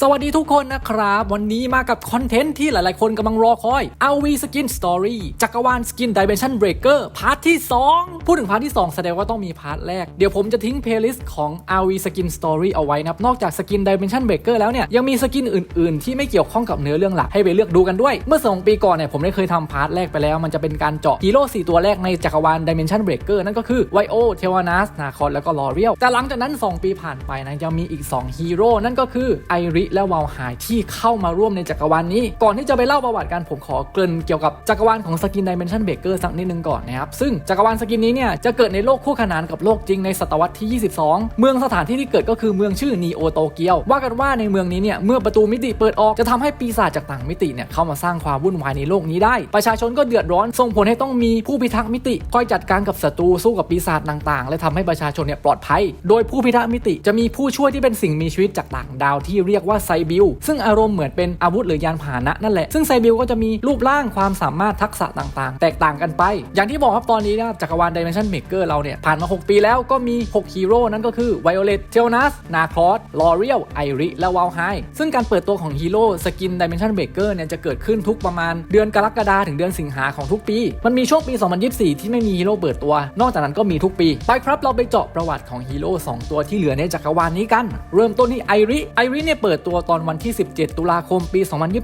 สวัสดีทุกคนนะครับ วันนี้มากับคอนเทนต์ที่หลายๆ คนกำลังรอคอย RV Skin Story จักรวาล Skin Dimension Breaker พาร์ทที่ 2 พูดถึงพาร์ทที่ 2 แสดงว่าต้องมีพาร์ทแรก เดี๋ยวผมจะทิ้งเพลย์ลิสต์ของ RV Skin Story เอาไว้นะครับ นอกจาก Skin Dimension Breaker แล้วเนี่ย ยังมีสกินอื่น ๆ ที่ไม่เกี่ยวข้องกับเนื้อเรื่องหลัก ให้ไปเลือกดูกันด้วย เมื่อ 2 ปีก่อนเนี่ยผมได้เคยทำพาร์ทแรกไปแล้ว มันจะเป็นการเจาะฮีโร่4ตัวแรกในจักรวาล Dimension Breaker นั่นก็คือไวโอเทวานัสนาคอนแล้วก็ลอเรียลแต่หลังจากนั้น 2 ปีผ่านไปนะยังมีอีก 2 ฮีโร่นั่นก็คือไอริและวาลไฮที่เข้ามาร่วมในจักรวาลนี้ ก่อนที่จะไปเล่าประวัติกันผมขอเกริ่นเกี่ยวกับจักรวาลของสกิน Dimension Breaker สักนิดนึงก่อนนะครับ ซึ่งจักรวาลสกินนี้เนี่ยจะเกิดในโลกคู่ขนานกับโลกจริงในศตวรรษที่ 22 เมืองสถานที่ที่เกิดก็คือเมืองชื่อนีโอโตเกียวว่ากันว่าในเมืองนี้เนี่ยเมื่อประตูมิติเปิดออกจะทำให้ปีศาจจากต่างมิติเนี่ยเข้ามาสร้างความวุ่นวายในโลกนี้ได้ ประชาชนก็เดือดร้อนส่งผลให้ต้องมีผู้พิทักษ์มิติคอยจัดการกับศัตรูสู้กับปีศาจต่างๆ และทำให้ประชาชนเนี่ยปลอดภัย โดยผู้พิทักษ์มิติจะมีผู้ช่วยที่เป็นสิ่งมีชีวิตจากต่างดาวที่เรียกว่าไซบิลซึ่งอารมณ์เหมือนเป็นอาวุธหรือยานพาหนะนั่นแหละซึ่งไซบิลก็จะมีรูปร่างความสามารถทักษะต่างๆ แตกต่างกันไป อย่างที่บอกครับตอนนี้นะจักรวาล Dimension Maker เราเนี่ยผ่านมา 6 ปีแล้วก็มี 6 ฮีโร่นั่นก็คือ Violet t e l n a s n a c r o s L'Oreal Iris และ w a l h i ซึ่งการเปิดตัวของฮีโร่สกิน Dimension Maker เนี่ยจะเกิดขึ้นทุกประมาณเดือนกรกฎาถึงเดือนสิงหาของทุกปี มันมีช่วงปี 2024 ที่ไม่มีฮีโร่เปิดตัว นอกจากนั้นก็มีทุกปีไปครับเราไปเจาะประวัติของฮีโร่2ตัวที่เหลือในจักรวาลนี้กัน เริ่มต้นที่ไอริไอริเนี่ยเปิดตัวตอนวันที่ 17 ตุลาคมปี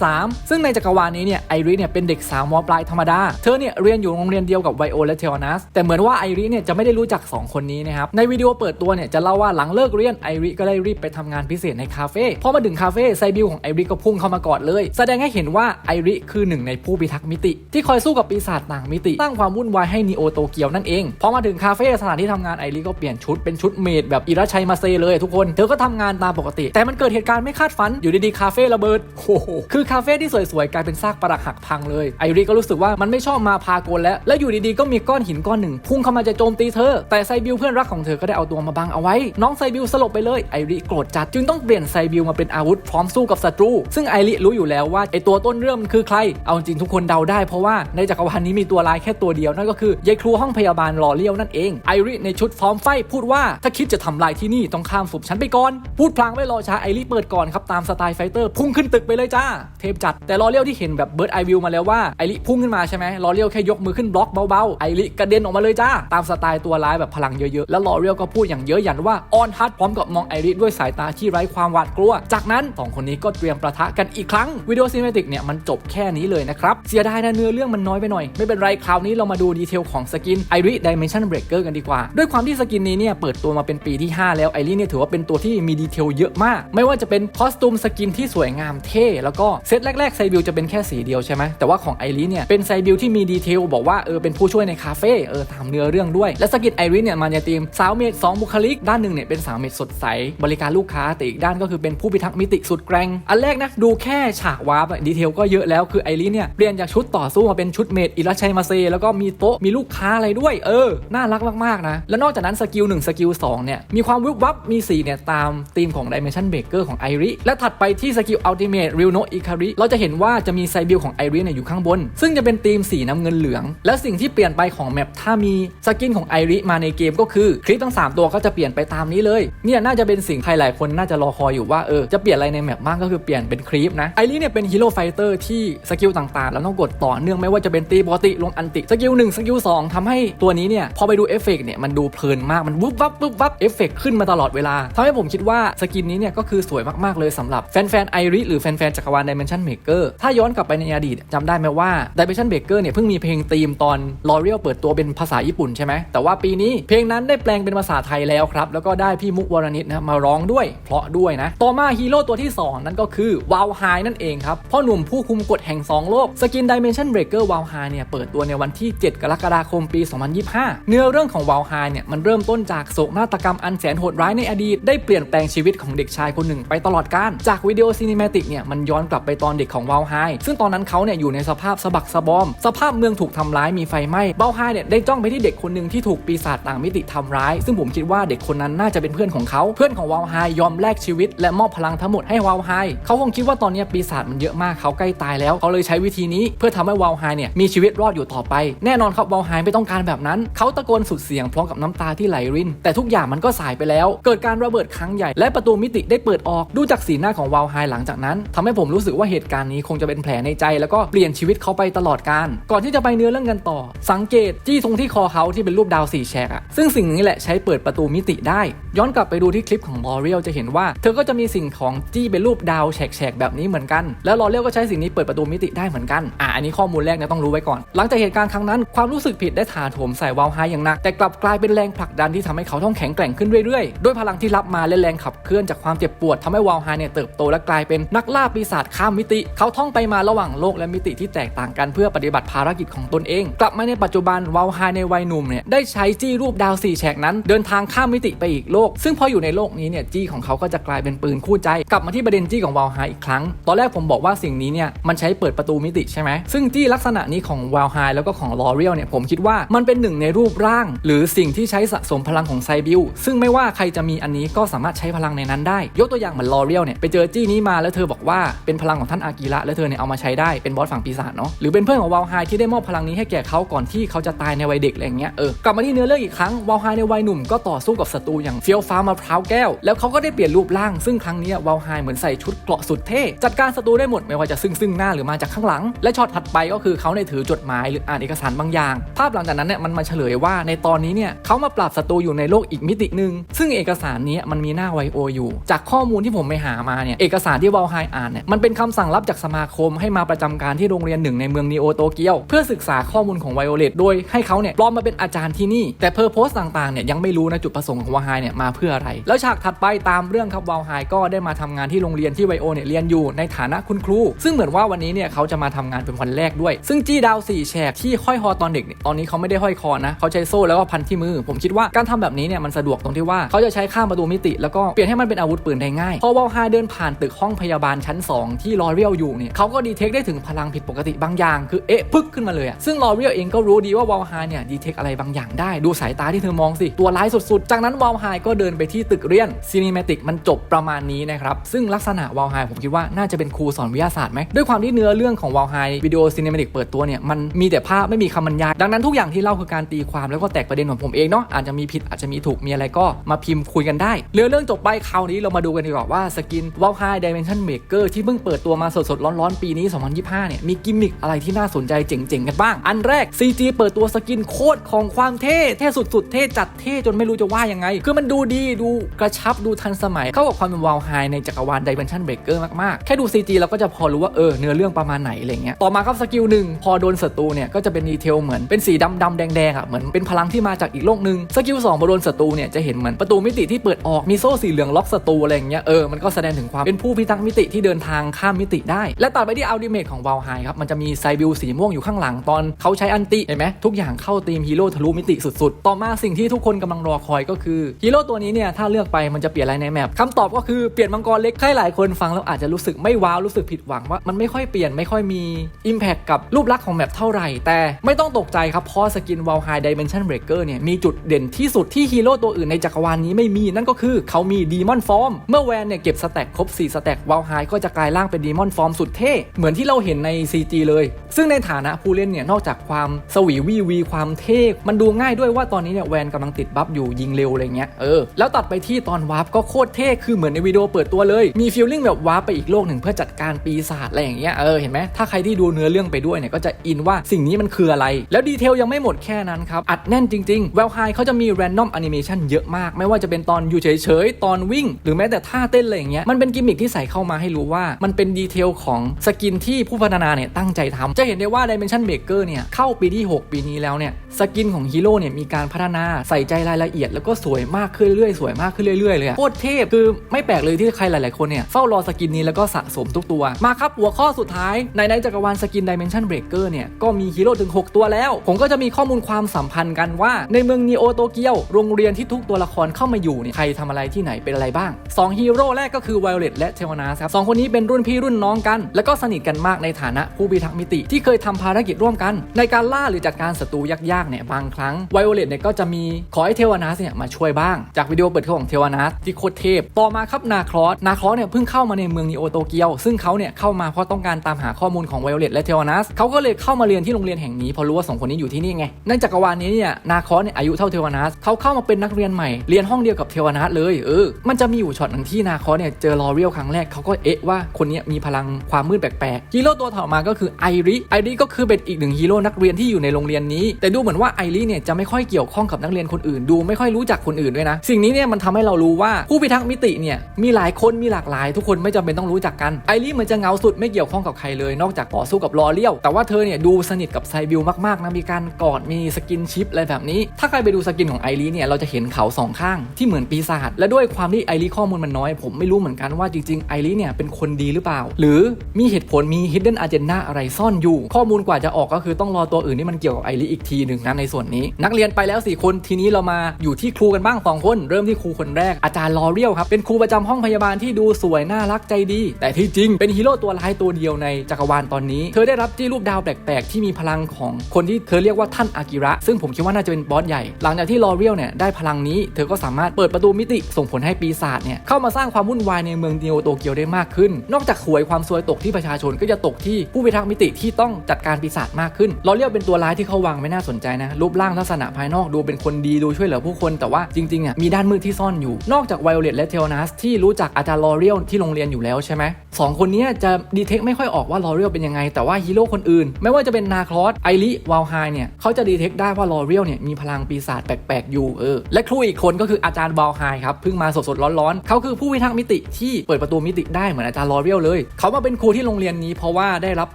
2023 ซึ่งในจักรวาลนี้เนี่ยไอริเนี่ยเป็นเด็กสาวมปลายธรรมดา เธอเนี่ยเรียนอยู่โรงเรียนเดียวกับไวโอและเทวนัส แต่เหมือนว่าไอริเนี่ยจะไม่ได้รู้จัก 2 คนนี้นะครับ ในวิดีโอเปิดตัวเนี่ยจะเล่าว่าหลังเลิกเรียนไอริก็ได้รีบไปทำงานพิเศษในคาเฟ่ พอมาถึงคาเฟ่ไซบิลของไอริก็พุ่งเข้ามากอดเลย แสดงให้เห็นว่าไอริคือหนึ่งในผู้พิทักษ์มิติ ที่คอยสู้กับปีศาจต่างมิติ สร้างความวุ่นวายให้นีโอโตเกียวนั่นเอง พอมาถึงคาเฟ่สถานที่ทำงานไอริก็เปลี่ยนชุดเป็นชุดเมดแบบอิราชัยมาเซเลยทุกคน เธอก็ทำงานตามปกติ แต่มันเกิดเหตุการณ์ไม่คาดฝันอยู่ดีๆคาเฟ่ระเบิดโอ้โหคือคาเฟ่ที่สวยๆกลายเป็นซากปรักหักพังเลยไอริก็รู้สึกว่ามันไม่ชอบมาพากลแล้ว และอยู่ดีๆก็มีก้อนหินก้อนหนึ่งพุ่งเข้ามาจะโจมตีเธอ แต่ไซบิลเพื่อนรักของเธอก็ได้เอาตัวมาบังเอาไว้ น้องไซบิลสลบไปเลยไอริโกรธจัดจึงต้องเปลี่ยนไซบิลมาเป็นอาวุธพร้อมสู้กับศัตรู ซึ่งไอริรู้อยู่แล้วว่าไอตัวต้นเรื่องมันคือใคร เอาจริงทุกคนเดาได้เพราะว่าในจักรวาลนี้มีตัวร้ายแค่ตัวเดียวนั่นก็คือยายครูห้องพยาบาลลอเลียวนั่นเองไอริในชุดพร้อมไฟพูดว่าถ้าคิดจะทำลายที่นี่ต้องข้ามศพฉันไปก่อนพูดพลางไม่รอช้าไอริเปิดก่อนครับตามสไตล์ไฟเตอร์พุ่งขึ้นตึกไปเลยจ้า เทพจัดแต่ลอเลียวที่เห็นแบบเบิร์ดไอวิวมาแล้วว่าไอริพุ่งขึ้นมาใช่ไหมลอเลียวแค่ยกมือขึ้นบล็อกเบาๆไอริกระเด็นออกมาเลยจ้าตามสไตล์ตัวร้ายแบบพลังเยอะๆแล้วลอเลียวก็พูดอย่างเยอะหยันว่าออนฮัทพร้อมกับมองไอริด้วยสายตาที่ไร้ความหวาดกลัว จากนั้นสองคนนี้ก็เตรียมประทะกันอีกครั้งวิดีโอซีนิเมติกเนี่ยมันจบแค่นี้เลยนะครับเสียดายนะเนื้อเรื่องมันน้อยไปหน่อยไม่เป็นไรคราวนี้เรามาดูดีเทลของสกินไอริดิเมนชันเบรกเกอร์กันดีกว่า ด้วยความที่สกินนี้เนี่ยเปิดตัวมาเป็นปีที่ 5 แล้วไอริเนี่ยถือว่าเป็นตัวที่มีดีเทลเยอะมาก ไม่ว่าจะเป็นคอสตูมสกินที่สวยงามเท่ แล้วก็เซตแรกๆไซบิลจะเป็นแค่สีเดียวใช่ไหมแต่ว่าของไอริเนี่ยเป็นไซบิลที่มีดีเทลบอกว่าเออเป็นผู้ช่วยในคาเฟ่เออตามเนื้อเรื่องด้วย และสกินไอริเนี่ยมาในทีมสาวเมดสองบุคลิก ด้านหนึ่งเนี่ยเป็นสาวเมดสดใสบริการลูกค้าแต่อีกด้านก็คือเป็นผู้พิทักษ์มิติสุดแกร่งอันแรกนะดูแค่ฉากวาร์ปดีเทลก็เยอะแล้วคือไอริเนี่ยเปลี่ยนจากชุดต่อสู้มาเป็นชุดเมดอิราชัยมาเซแล้วก็มีโต๊ะมีลูกค้าอะไรด้วย เออน่ารักมากๆนะแล้วนอกจากนั้นสกิล1สกิล2เนี่ยมีความวิบวับมีสีเนี่ยตามธีมของ Dimension Breaker ของไอริและถัดไปที่สกิล Ultimate Real No Ikari เราจะเห็นว่าจะมีไซบิลของไอริเนี่ยอยู่ข้างบน ซึ่งจะเป็นธีมสีน้ำเงินเหลือง และสิ่งที่เปลี่ยนไปของแมปถ้ามีสกินของไอริมาในเกมก็คือคลิปทั้ง 3 ตัวก็จะเปลี่ยนไปตามนี้เลยเนี่ยน่าจะเป็นสิ่งใครหลายคนน่าจะรอคอยอยู่ว่าเออจะเปลี่ยนอะไรในแมปบ้างก็คือเปลี่ยนเป็นคลิปนะไอริเนี่ยเป็นฮีโร่ไฟเตอร์ที่สกิลต่างๆ แล้วต้องกดต่อเนื่องไม่ว่าจะเป็นตีปกติลงอันติสกิล1สกิล2ทำให้ตัวนี้เนี่ยพอไปดูเอฟเฟกเนี่ยมันดูเพลินมากมันวุบวับวุบวับเอฟเฟกขึ้นมาตลอดเวลาทำให้ผมคิดว่าสกินนี้เนี่ยก็คือสวยมากๆเลยสำหรับแฟนๆไอริหรือแฟนๆจักรวาล Dimension Maker ถ้าย้อนกลับไปในอดีตจำได้ไหมว่า Dimension Maker เนี่ยเพิ่งมีเพลงธีมตอน L'Oreal เปิดตัวเป็นภาษาญี่ปุ่นใช่ไหมแต่ว่าปีนี้เพลงนั้นได้แปลงเป็นภาษาไทยแล้วครับ แล้วก็ได้พี่มุกวรณิตนะมาร้องด้วย เพราะด้วยนะ ต่อมาฮีโร่ตัวที่ 2 นั่นก็คือวาวไฮนั่นเองครับพ่อหนุ่มผู้คุมกฎแห่ง 2 โลกสกิน Dimension Breaker วาวไฮเนี่ยเปิดตัวในวันที่ 7 กรกฎาคมปี 2025 เนื้อเรื่องของวาวไฮเนี่ยมันเริ่มต้นจากโศกนาฏกรรมอันแสนโหดร้ายในอดีตได้เปลี่ยนแปลงชีวิตของเด็กชายคนหนึ่งไปตลอดกาลจากวิดีโอซีนิเมติกเนี่ยมันย้อนกลับไปตอนเด็กของวาวไฮซึ่งตอนนั้นเขาเนี่ยอยู่ในสภาพสะบักสะบอม สภาพเมืองถูกทำร้ายมีไฟไหม้วาวไฮเนี่ยได้จ้องไปที่เด็กคนหนึ่งที่ถูกปีศาจต่างมิติทำร้าย ซึ่งผมคิดว่าเด็กคนนั้นน่าจะเป็นเพื่อนของเขา เพื่อนของวาวไฮยอมแลกชีวิต และมอบพลังทั้งหมดให้วาวไฮเขาคงคิดว่าตอนนี้ปีศาจมันเยอะมากเขาใกล้ตายแล้วเขาเลยใช้วิธีนี้ เพื่อทำให้วาวไฮเนี่ยมีชีวิตรอดอยู่ต่อไป แน่นอนครับวาวไฮไม่ต้องการแบบนั้นเขาตะโกนสุดเสียงพร้อมกับน้ำตาที่ไหลรินแต่ทุกอย่างมันก็สายไปแล้ว เกิดการระเบิดครั้งใหญ่และประตูมิติได้เปิดออกดูจจากสีหน้าของวาลไฮหลังจากนั้นทำให้ผมรู้สึกว่าเหตุการณ์นี้คงจะเป็นแผลในใจ แล้วก็เปลี่ยนชีวิตเขาไปตลอดกาลก่อนที่จะไปเนื้อเรื่องกันต่อ สังเกตจี้ตรงที่คอเขาที่เป็นรูปดาวสี่แฉกอะซึ่งสิ่งนี้แหละใช้เปิดประตูมิติได้ ย้อนกลับไปดูที่คลิปของลอเรียลจะเห็นว่าเธอก็จะมีสิ่งของจี้เป็นรูปดาวแฉกๆแบบนี้เหมือนกัน แล้วลอเรียลก็ใช้สิ่งนี้เปิดประตูมิติได้เหมือนกันอะอันนี้ข้อมูลแรกเนี่ยต้องรู้ไว้ก่อน หลังจากเหตุการณ์ครั้งนั้นความรู้สึกผิดได้ถาโถมใส่วาลไฮอย่างหนักแต่กลับกลายเป็นแรงผลักดันที่ทำให้เขาต้องแข็งแกร่งขึ้นเรื่อยๆด้วยพลังที่รับมาและแรงขับเคลื่อนจากความเจ็บปวดทำให้วาลไฮเนี่ยเติบโตและกลายเป็นนักล่าปีศาจข้ามมิติ เขาท่องไปมาระหว่างโลกและมิติที่แตกต่างกันเพื่อปฏิบัติภารกิจของตนเอง กลับมาในปัจจุบันวาลไฮในวัยหนุ่มเนี่ยได้ใช้จี้รูปดาวสี่แฉกนั้น เดินทางข้ามมิติไปอีกโลก ซึ่งพออยู่ในโลกนี้เนี่ยจี้ของเขาก็จะกลายเป็นปืนคู่ใจ กลับมาที่ประเด็นจี้ของวาลไฮอีกครั้ง ตอนแรกผมบอกว่าสิ่งนี้เนี่ยมันใช้เปิดประตูมิติใช่ไหมซึ่งจี้ลักษณะนี้ของวาลไฮแล้วก็ของลอเรียลเนี่ยผมคิดว่ามันเป็นหนึ่งในรูปร่าง หรือสิ่งที่ใช้สะสมพลังของไซบิลซึ่งไม่ว่าใครจะมีอันนี้ก็สามารถใช้พลังในนั้นได้ ยกตัวอย่างเหมือนลอเรียลเนี่ยไปเจอจี้นี้มาแล้วเธอบอกว่าเป็นพลังของท่านอากิระแล้วเธอเนี่ยเอามาใช้ได้เป็นบอสฝั่งปีศาจเนาะหรือเป็นเพื่อนของวาลไฮที่ได้มอบพลังนี้ให้แก่เขาก่อนที่เขาจะตายในวัยเด็กอะไรอย่างเงี้ยเออกลับมาที่เนื้อเรื่องอีกครั้งวาลไฮในวัยหนุ่มก็ต่อสู้กับศัตรูอย่างเฟียวฟ้ามะพร้าวแก้วแล้วเขาก็ได้เปลี่ยนรูปร่างซึ่งครั้งนี้วาลไฮเหมือนใส่ชุดเกราะสุดเท่จัดการศัตรูได้หมดไม่ว่าจะซึ่งซึ่งหน้าหรือมาจากข้างหลัง และช็อตถัดไปก็คือเขาในถือจดหมายหรืออ่านเอกสารบางอย่าง ภาพหลังจากนั้นเนี่ยมันมาเฉลยว่าในตอนนี้เนี่ยเขามาปราบศัตรูอยู่ในโลกอีกมิติหนึ่งซึ่งเอกสารนี้มันมีหน้าไวโออยู่ จากข้อมูลที่ผมไปหามาเนี่ยเอกสารที่วอลไฮอ่านเนี่ยมันเป็นคำสั่งรับจากสมาคมให้มาประจำการที่โรงเรียนหนึ่งในเมืองนีโอโตเกียวเพื่อศึกษาข้อมูลของไวโอเลตโดยให้เขาเนี่ยปลอมมาเป็นอาจารย์ที่นี่แต่เพอร์โพสต่างๆเนี่ยยังไม่รู้นะจุดประสงค์ของวอลไฮเนี่ยมาเพื่ออะไร แล้วฉากถัดไปตามเรื่องครับวอลไฮก็ได้มาทำงานที่โรงเรียนที่ไวโอเนี่ยเรียนอยู่ในฐานะคุณครู ซึ่งเหมือนว่าวันนี้เนี่ยเขาจะมาทำงานเป็นวันแรกด้วย ซึ่งจี้ดาวสี่แฉกที่ห้อยคอตอนเด็กตอนนี้เขาไม่ได้ห้อยคอนะเขาใช้โซ่แล้วก็พันที่มือ ผมคิดว่าการทำแบบนี้เนี่ยมันสะดวกตรงที่ว่าเขาจะใช้ข้ามประตูมิติ แล้วก็เปลี่ยนให้มันเป็นอาวุธปืนได้ง่ายพอวอ5 เดินผ่านตึกห้องพยาบาลชั้น 2 ที่ลอเรียลอยู่เนี่ยเขาก็ดีเทคได้ถึงพลังผิดปกติบางอย่าง คือเอ๊ะ พึกขึ้นมาเลยอะซึ่งลอเรียลเองก็รู้ดีว่าวอลไฮเนี่ยดีเทคอะไรบางอย่างได้ดูสายตาที่เธอมองสิ ตัวร้ายสุดๆ จากนั้นวอลไฮก็เดินไปที่ตึกเรียนซีนิเมติกมันจบประมาณนี้นะครับซึ่งลักษณะวอลไฮผมคิดว่าน่าจะเป็นครูสอนวิทยาศาสตร์ไหมด้วยความที่เนื้อเรื่องของวอลไฮวิดีโอซีนิเมติกเปิดตัวเนี่ยมันมีแต่ภาพไม่มีคำบรรยายดังนั้นทุกอย่างที่เล่าคือการตีความแล้วก็แตกประเด็นของผมเองเนาะอาจจะมีผิดอาจจะมีถูกมีอะไรก็มาพิมพ์คุยกันได้เรื่องเรื่องจบไปคราวนี้เรามาดูกันดีกว่าว่าสกินวาลไฮดิเมนชันเมเกอร์ที่เพิ่งเปิดตัวมาสดๆ ร้อนๆ ปีนี้ 2025 เนี่ย มีกิมมิคอะไรที่น่าสนใจเจ๋งๆ กันบ้าง อันแรก CG เปิดตัวสกินโคตรของความเท่ เท่สุดๆ เท่จัดเท่จนไม่รู้จะว่ายังไง คือมันดูดีดูกระชับดูทันสมัย เข้ากับความเป็นวาลไฮในจักรวาลดิเมนชันเบรกเกอร์มากๆ แค่ดู CG เราก็จะพอรู้ว่าเออเนื้อเรื่องประมาณไหนอะไรเงี้ยต่อมาครับสกิลหนึ่งพอโดนศัตรูเนี่ยก็จะเป็นดีเทลเหมือนเป็นสีดำดำแดงๆอะเหมือนเป็นพลังที่มาจากอีกโลกหนึ่งสกิลสองพอโดนศัตรูเนี่ยจะเห็นเหมือนประตูมิติที่เปิดออกมีโซ่สีเหลืองล็อกศัตรูอะไรเงี้ยเออมันก็แสดงถึงความเป็นผู้พิทักษ์มิติที่เดินทางข้ามมิติได้ และตัดไปที่อัลติเมทของวาลไฮครับมันจะมีไซบิลสีม่วงอยู่ข้างหลังตอนเขาใช้อันติเห็นไหมทุกอย่างเข้าธีมฮีโร่ทะลุมิติสุดๆ ต่อมาสิ่งที่ทุกคนกำลังรอคอยก็คือฮีโร่ตัวนี้เนี่ยถ้าเลือกไปมันจะเปลี่ยนอะไรในแมปคำตอบก็คือเปลี่ยนมังกรเล็กใครหลายคนฟังแล้วอาจจะรู้สึกไม่ว้าวรู้สึกผิดหวังว่ามันไม่ค่อยเปลี่ยนไม่ค่อยมี Impact กับรูปลักษณ์ของแมปเท่าไหร่ แต่ไม่ต้องตกใจครับเพราะสกินวาลไฮดิเมนชันเบรกเกอร์เนี่ยมีจุดเด่นที่สุดที่ฮีโร่ตัวอื่นในจักรวาลนี้ไม่มีนั่นก็คือเขามีดีมอนฟอร์มเมื่อแวนเนี่ยเก็บสแต็กครบ 4 สแต็กวาลไฮก็จะกลายร่างเป็นดีมอนฟอร์มสุดเท่ เหมือนที่เราเห็นใน CG เลย ซึ่งในฐานะผู้เล่นเนี่ย นอกจากความสวีวีวีความเท่ มันดูง่ายด้วยว่าตอนนี้เนี่ยแวนกำลังติดบัฟอยู่ยิงเร็วอะไรเงี้ย เออ แล้วตัดไปที่ตอนวาร์ปก็โคตรเท่ คือเหมือนในวิดีโอเปิดตัวเลย มีฟีลลิ่งแบบวาร์ปไปอีกโลกหนึ่งเพื่อจัดการปีศาจอะไรอย่างเงี้ย เออ เห็นไหมถ้าใครที่ดูเนื้อเรื่องไปด้วยเนี่ยก็จะอินว่าสิ่งนี้มันคืออะไร แล้วดีเทลยังไม่หมดแค่นั้นครับ อัดแน่นจริงๆ w e l l High เขาจะมี random animation เยอะมาก ไม่ว่าจะเป็นตอนอยู่เฉยๆ ตอนวิ่ง หรือแม้แต่ท่าเต้นอะไรอย่างเงี้ยมันเป็นกิมมิคที่ใส่เข้ามาให้รู้ว่ามันเป็นดีเทลของสกินที่ผู้พัฒนาเนี่ยตั้งใจทำจะเห็นได้ว่า Dimension Maker เนี่ยเข้าปีที่ 6 ปีนี้แล้วเนี่ยสกินของฮีโร่เนี่ยมีการพัฒนาใส่ใจรายละเอียด แล้วก็สวยมากขึ้นเรื่อยๆสวยมากขึ้นเรื่อยๆเลยโคตรเทพคือไม่แปลกเลยที่ใครหลายๆคนเนี่ยเฝ้ารอสกินนี้แล้วก็สะสมทุกตัวมาครับหัวข้อสุดท้ายในในจักรวาลสกิน Dimension Breaker เนี่ยก็มีฮีโร่ถึง 6 ตัวแล้ว ผมก็จะมีข้อมูลความสัมพันธ์กันว่า ในเมืองนีโอโตเกียวโรงเรียนที่ทุกตัวละครเข้ามาอยู่เนี่ยใครทำอะไรที่ไหนเป็นอะไรบ้าง2ฮีโร่แรกก็คือไวโอเลตและเทวนาครับสองคนนี้เป็นรุ่นพี่รุ่นน้องกัน แล้วก็สนิทกันมากในฐานะผู้พิทักษ์มิติ ที่เคยทำภารกิจร่วมกัน ในการล่าหรือจัดการศัตรูยากๆเนี่ยบางครั้งไวโอเลตเนี่ยก็จะมีขอให้เทวนาเนี่ยมาช่วยบ้าง จากวิดีโอเปิดของเทวนาที่โคตรเทพ ต่อมาครับนาครอสนาครอสเนี่ยเพิ่งเข้ามาในเมืองนีโอโตเกียว ซึ่งเขาเนี่ยเข้ามาเพราะต้องการตามหาข้อมูลของไวโอเลตและเทวนาสเขาก็เลยเข้ามาเรียนที่โรงเรียนแห่งนี้เพราะรู้ว่าสองคนนี้อยู่ที่นี่ไงในจักรวาลนี้เนี่ยนาครอสเนี่ยอายุเท่าเทวนาสเขาเข้ามาเป็นนักเรียนใหม่เรียนห้องเดียวกับเทวนาสเลยเออมันจะมีอยู่ช็อตหนึงที่นาครอสเนี่ยเจอลอเรียลครั้งแรกเขาก็เอ๊ะว่าคนนี้มีพลังความมืดแปลกๆฮีโร่ตัวต่อมาก็คือไอริไอริก็คือเป็นอีกหนึ่งฮีโร่นักเรียนที่อยู่ในโรงเรียนนี้ แต่ดูเหมือนว่าไอริเนี่ยจะไม่ค่อยเกี่ยวข้องกับนักเรียนคนอื่น ดูไม่ค่อยรู้จักคนอื่นด้วยนะ สิ่งนี้เนี่ยมันทำให้เรารู้ว่าผู้พิทักษ์มิติเนี่ยมีหลายคนมีหลากหลาย ทุกคนไม่จำเป็นต้องรู้จักกันไอริเหมือนจะเงาสุดไม่เกี่ยวข้องกับใครเลยนอกจากต่อสู้กับลอเรียลแต่ว่าเธอเนี่ยดูสนิทกับไซบิลมากๆนะมีการกอดมีสกินชิปอะไรแบบนี้ ถ้าใครไปดูสกินของไอริเนี่ยเราจะเห็นเขาสองข้างที่เหมือนปีศาจและด้วยความที่ไอริข้อมูลมันน้อยผมไไม่รู้เหมือนกันว่าจริงๆไอริเนี่ยเป็นคนดีหรือเปล่า หรือมีเหตุผลมี hidden agenda อะไรซ่อนอยู่ ข้อมูลกว่าจะออกก็คือต้องรอตัวอื่นที่มันเกี่ยวกับไอริอีกทีหนึ่งนะในส่วนนี้ นักเรียนไปแล้ว 4 คนทีนี้เรามาอยู่ที่ครูกันบ้างสองคน เริ่มที่ครูคนแรกอาจารย์ลอเรียลครับเป็นครูประจำห้องพยาบาลที่ดูสวยน่ารักใจดี แต่ที่จริงเป็นฮีโร่ตัวร้ายตัวเดียวในจักรวาลตอนนี้ เธอได้รับที่รูปดาวแปลกๆที่มีพลังของคนที่เธอเรียกว่าท่านอากิระ ซึ่งผมคิดว่าน่าจะเป็นบอสใหญ่ หลังจากที่ลอเรียลเนี่ยได้พลังนี้ เธอก็สามารถเปิดประตูมิติส่งผลให้ปีศาจเนี่ยเข้ามาสร้างความวุ่นวายในเมืองเดียวโตเกียวได้มากขึ้น นอกจากหวยความซวยตกที่ประชาชนก็จะตกที่ผู้พิทักษ์มิติที่ต้องจัดการปีศาจมากขึ้นลอเรียลเป็นตัวร้ายที่เขาวางไม่น่าสนใจนะ รูปร่างลักษณะภายนอกดูเป็นคนดีดูช่วยเหลือผู้คนแต่ว่าจริงๆอะมีด้านมืดที่ซ่อนอยู่ นอกจากไวโอเลตและเทลนัสที่รู้จักอาจารย์ลอเรียลที่โรงเรียนอยู่แล้วใช่ไหมสองคนนี้จะดีเทคไม่ค่อยออกว่าลอเรียลเป็นยังไง แต่ว่าฮีโร่คนอื่น ไม่ว่าจะเป็นนาคลอสไอริวาลไฮเนี่ยเขาจะดีเทคได้ว่าลอเรียลเนี่ยมีพลังปีศาจแปลกๆอยู่เออและครูอีกคนก็คืออาจารย์วาลไฮครับเพิ่งมาสดๆร้อนๆเขาคือผู้พิทักษ์มิติที่เปิดประตูมิติได้เหมือนอาจารย์ลอเรียลเลย เขามาเป็นครูที่โรงเรียนนี้เพราะว่าได้รับ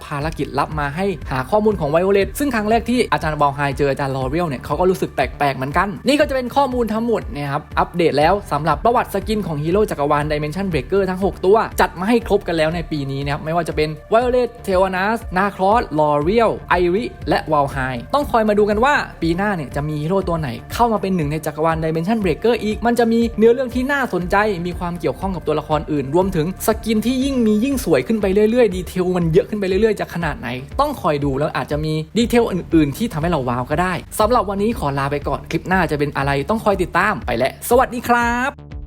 ภารกิจลับมาให้หาข้อมูลของไวโอเลตซึ่งครั้งแรกที่อาจารย์วาลไฮเจออาจารย์ลอเรียลเนี่ยเขาก็รู้สึกแปลกๆเหมือนกัน นี่ก็จะเป็นข้อมูลทั้งหมดนะครับอัปเดตแล้วสำหรับประวัติสกินของฮีโร่จักรวาล Dimension Breaker ทั้ง 6 ตัว จัดมาให้ครบกันแล้วในปีนี้นะครับไม่ว่าจะเป็น Violet t e l a n u s n a c r o s l o r i e l Iris และ w a l h i ต้องคอยมาดูกันว่าปีหน้าเนี่ยจะมีฮีโร่ตัวไหน เข้ามาเป็นหนึ่งในจักรวาล Dimension Breaker อีกมันจะมีเนื้อเรื่องที่น่าสนใจมีความเกี่ยวข้องกับตัวละครอื่น รวมถึงสกินที่ยิ่งมียิ่งสวยขึ้นไปเรื่อยๆ ดีเทลมันเยอะขึ้นไปเรื่อยๆ จะขนาดไหน ต้องคอยดูแล้วอาจจะมีดีเทลอื่นๆ ที่ทำให้เราว้าวก็ได้สำหรับวันนี้ขอลาไปก่อนคลิปหน้าจะเป็นอะไรต้องคอยติดตามไปและ สวัสดีครับ